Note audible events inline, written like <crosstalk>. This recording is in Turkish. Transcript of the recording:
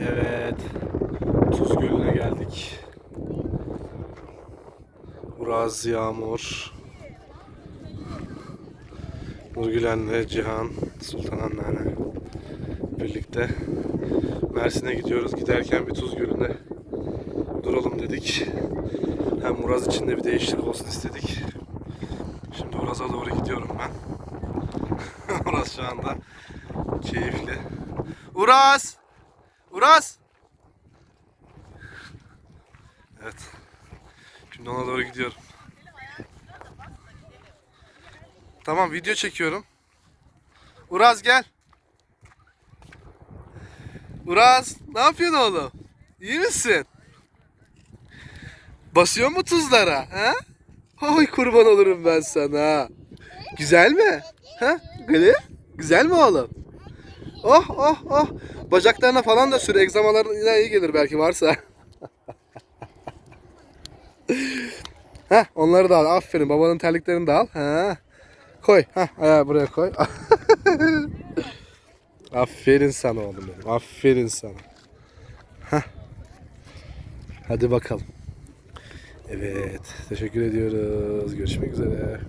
Evet. Tuz Gölü'ne geldik. Uraz, Yağmur, Nurgülen'le Cihan, Sultan Anneanne birlikte Mersin'e gidiyoruz. Giderken bir Tuz Gölü'nde duralım dedik. Hem Uraz için de bir değişiklik olsun istedik. Şimdi Uraz'a doğru gidiyorum ben. <laughs> Uraz şu anda keyifli. Uraz! Uraz! Evet. Şimdi ona doğru gidiyorum. Tamam video çekiyorum. Uraz gel. Uraz ne yapıyorsun oğlum? İyi misin? Basıyor mu tuzlara? Ha? Oy kurban olurum ben sana. Güzel mi? Ha? Gülü? Güzel mi oğlum? Oh oh oh. Bacaklarına falan da sür. Egzamalarına iyi gelir belki varsa. <laughs> Heh, onları da al. Aferin. Babanın terliklerini de al. Ha. Koy. Heh, ayağı buraya koy. <laughs> Aferin sana oğlum benim. Aferin sana. Heh. Hadi bakalım. Evet. Teşekkür ediyoruz. Görüşmek üzere.